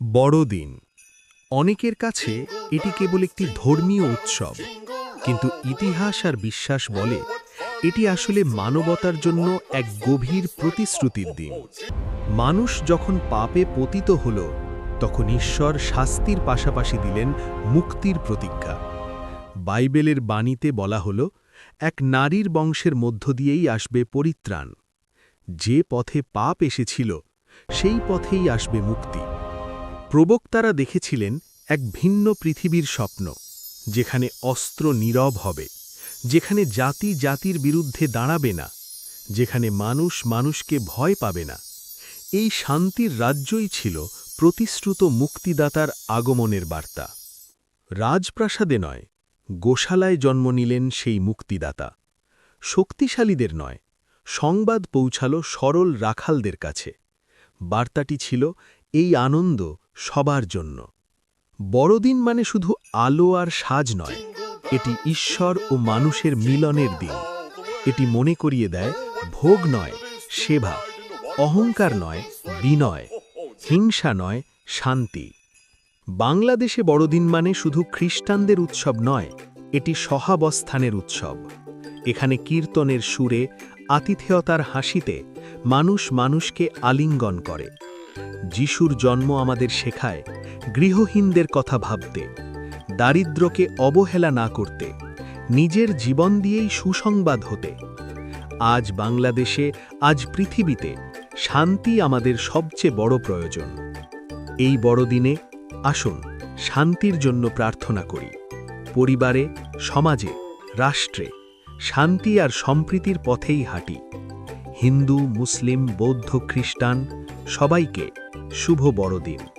বড়দিন। অনেকের কাছে এটি কেবল একটি ধর্মীয় উৎসব, কিন্তু ইতিহাস আর বিশ্বাস বলে এটি আসলে মানবতার জন্য এক গভীর প্রতিশ্রুতির দিন। মানুষ যখন পাপে পতিত হল, তখন ঈশ্বর শাস্তির পাশাপাশি দিলেন মুক্তির প্রতিজ্ঞা। বাইবেলের বাণীতে বলা হল, এক নারীর বংশের মধ্য দিয়েই আসবে পরিত্রাণ। যে পথে পাপ এসেছিল, সেই পথেই আসবে মুক্তি। প্রবক্তারা দেখেছিলেন এক ভিন্ন পৃথিবীর স্বপ্ন, যেখানে অস্ত্র নীরব হবে, যেখানে জাতি জাতির বিরুদ্ধে দাঁড়াবে না, যেখানে মানুষ মানুষকে ভয় পাবে না। এই শান্তির রাজ্যই ছিল প্রতিশ্রুত মুক্তিদাতার আগমনের বার্তা। রাজপ্রাসাদে নয়, গোশালায় জন্ম নিলেন সেই মুক্তিদাতা। শক্তিশালীদের নয়, সংবাদ পৌঁছাল সরল রাখালদের কাছে। বার্তাটি ছিল এই আনন্দ সবার জন্য। বড়দিন মানে শুধু আলো আর সাজ নয়, এটি ঈশ্বর ও মানুষের মিলনের দিন। এটি মনে করিয়ে দেয় ভোগ নয়, সেবা। অহংকার নয়, বিনয়। হিংসা নয়, শান্তি। বাংলাদেশে বড়দিন মানে শুধু খ্রিস্টানদের উৎসব নয়, এটি সহাবস্থানের উৎসব। এখানে কীর্তনের সুরে, আতিথেয়তার হাসিতে মানুষ মানুষকে আলিঙ্গন করে। যিশুর জন্ম আমাদের শেখায়, গৃহহীনদের কথা ভাবতে দারিদ্র্যকে অবহেলা না করতে, নিজের জীবন দিয়েই সুসংবাদ হতে। আজ বাংলাদেশে, আজ পৃথিবীতে শান্তি আমাদের সবচেয়ে বড় প্রয়োজন। এই বড়দিনে আসুন শান্তির জন্য প্রার্থনা করি। পরিবারে, সমাজে, রাষ্ট্রে শান্তি আর সম্প্রীতির পথেই হাঁটি। হিন্দু, মুসলিম, বৌদ্ধ, খ্রিস্টান সবাইকে শুভ বড়দিন।